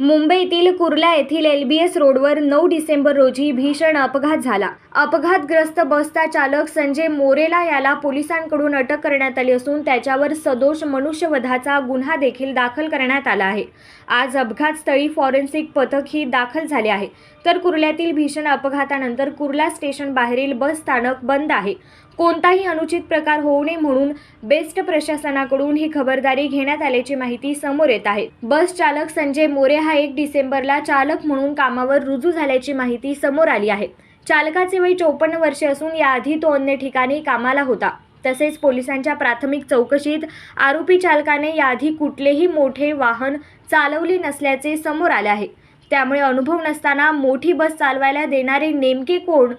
मुंबईतील कुर्ला येथील एल बी एस रोडवर नऊ डिसेंबर रोजी भीषण अपघात झाला. अपघातग्रस्त बसचा चालक संजय मोरेला याला पोलिसांकडून अटक करण्यात आली असून त्याच्यावर सदोष मनुष्यवधाचा गुन्हा देखील दाखल करण्यात आला आहे. आज अपघातस्थळी फॉरेन्सिक पथक ही दाखल झाले आहे. तर कुर्ल्यातील भीषण अपघातानंतर कुर्ला स्टेशन बाहेरील बस स्थानक बंद आहे. कोणताही अनुचित प्रकार होऊ नये म्हणून बेस्ट प्रशासनाकडून ही खबरदारी घेण्यात आल्याची माहिती समोर येत आहे. बस चालक संजय मोरे हा एक डिसेंबरला चालक म्हणून कामावर रुजू झाल्याची माहिती समोर आली आहे. चालकाचे वय चोपन्न वर्षे असून याआधी तो अन्य ठिकाणी कामाला होता. तसेच पोलिसांच्या प्राथमिक चौकशीत आरोपी चालकाने याआधी कुठलेही मोठे वाहन चालवले नसल्याचे समोर आले आहे. त्यामुळे अनुभव नसताना मोठी बस चालवायला देणारे नेमके कोण?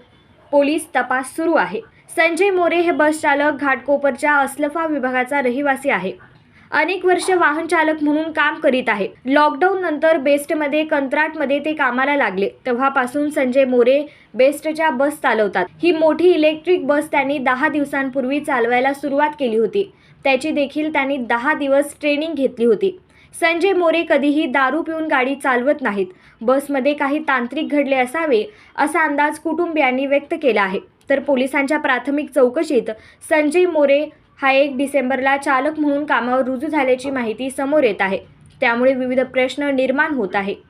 पोलीस तपास सुरू आहे. संजय मोरे हे बस चालक घाटकोपरच्या असलफा विभागाचा रहिवासी आहे. अनेक वर्ष वाहन चालक म्हणून काम करीत आहे. लॉकडाऊन नंतर बेस्टमध्ये कंत्राटमध्ये ते कामाला लागले. तेव्हापासून संजय मोरे बेस्टच्या बस चालवतात. ही मोठी इलेक्ट्रिक बस त्यांनी दहा दिवसांपूर्वी चालवायला सुरुवात केली होती. त्याची देखील त्यांनी दहा दिवस ट्रेनिंग घेतली होती. संजय मोरे कधीही दारू पिऊन गाडी चालवत नाहीत. बसमध्ये काही तांत्रिक घडले असावे असा अंदाज कुटुंबियांनी व्यक्त केला आहे. तर पोलिसांच्या प्राथमिक चौकशीत संजय मोरे हा एक डिसेंबरला चालक म्हणून कामावर रुजू झाल्याची माहिती समोर येत आहे. त्यामुळे विविध प्रश्न निर्माण होत आहे.